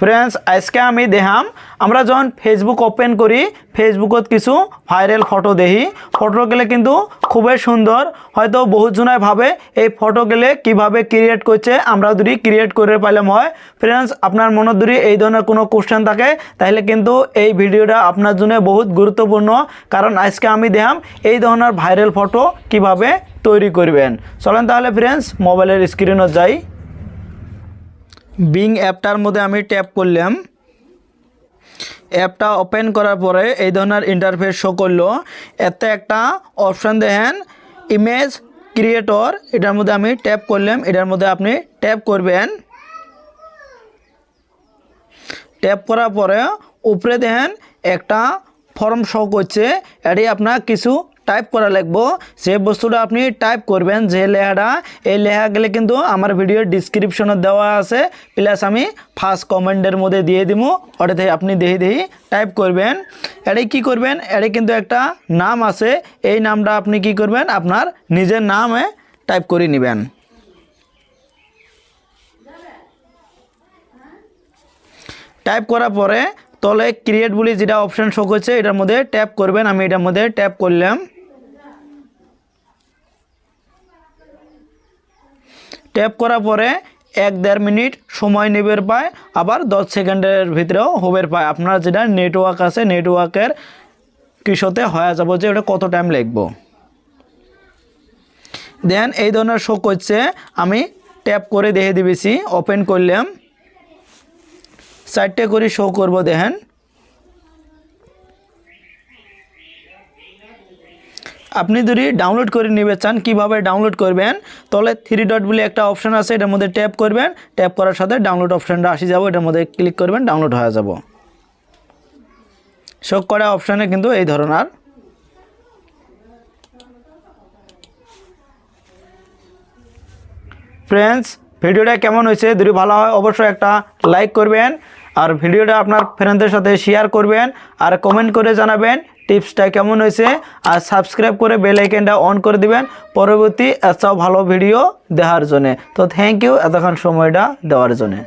Friends আজকে আমি দেখাম, আমরা যখন ফেসবুক ওপেন করি ফেসবুকত কিছু ভাইরাল ফটো দেখি ফটোগুলো কিন্তু খুবই সুন্দর। হয়তো বহুজনাই ভাবে এই ফটোগুলো কীভাবে ক্রিয়েট করছে আমরা যদি ক্রিয়েট করে পাইলাম হয়। ফ্রেন্ডস আপনার মনে যদি এই ধরনের কোনো কোশ্চেন থাকে, তাহলে কিন্তু এই ভিডিওটা আপনার জন্য বহুত গুরুত্বপূর্ণ। কারণ আজকে আমি দেখাম এই ধরনের ভাইরাল ফটো কীভাবে তৈরি করবেন। চলেন তাহলে ফ্রেন্ডস মোবাইলের স্ক্রিনত যাই। বিং অ্যাপটার মধ্যে আমি ট্যাপ করলাম। অ্যাপটা ওপেন করার পরে এই ধরনের ইন্টারফেস শো করল। এতে একটা অপশান দেখেন ইমেজ ক্রিয়েটর এটার মধ্যে আমি ট্যাপ করলাম। এটার মধ্যে আপনি ট্যাপ করবেন। ট্যাপ করার পরে উপরে দেখেন একটা ফর্ম শো করছে। এটি আপনার কিছু টাইপ করা লাগবো। সে বস্তুটা আপনি টাইপ করবেন, যে লেখাটা এই লেখা গেলে কিন্তু আমার ভিডিওর ডিসক্রিপশনে দেওয়া আছে। প্লাস আমি ফার্স্ট কমেন্টের মধ্যে দিয়ে দিব ওটাতে আপনি দেখে দেখি টাইপ করবেন। এটাই কি করবেন? এটাই কিন্তু একটা নাম আছে। এই নামটা আপনি কি করবেন? আপনার নিজের নামে টাইপ করে নেবেন। টাইপ করার পরে তলে ক্রিয়েট বলে যেটা অপশান শো করছে, এটার মধ্যে ট্যাপ করবেন। আমি এটার মধ্যে ট্যাপ করলাম। ট্যাপ করার পরে এক দেড় মিনিট সময় নেবের পায়, আবার দশ সেকেন্ডের ভিতরেও হবের পায়। আপনার যেটা নেটওয়ার্ক আছে নেটওয়ার্কের কিসতে হয়ে যাব যে ওটা কত টাইম লাগবো। দেন এই ধরনের শো করছে, আমি ট্যাপ করে দেখে দিবেছি ওপেন করলাম। চারটে করে শো করব দেখেন। আপনি যদি ডাউনলোড করে নিবে চান, কীভাবে ডাউনলোড করবেন? তাহলে থ্রি ডট বলে একটা অপশান আছে, এটার মধ্যে ট্যাপ করবেন। ট্যাপ করার সাথে ডাউনলোড অপশানটা আসি যাব, এটার মধ্যে ক্লিক করবেন ডাউনলোড হয়ে যাব। শোক করা অপশানে কিন্তু এই ধরনের। ফ্রেন্ডস ভিডিওটা কেমন হয়েছে? যদি ভালো হয়, অবশ্যই একটা লাইক করবেন। আর ভিডিওটা আপনার ফ্রেন্ডদের সাথে শেয়ার করবেন। আর কমেন্ট করে জানাবেন। টিপসটা কেমন হয়েছে, আর সাবস্ক্রাইব করে বেল আইকনটা অন করে দিবেন। পরবর্তী এত ভালো ভিডিও দেওয়ার জন্যে। তো থ্যাংক ইউ এতক্ষণ সময়টা দেওয়ার জন্যে।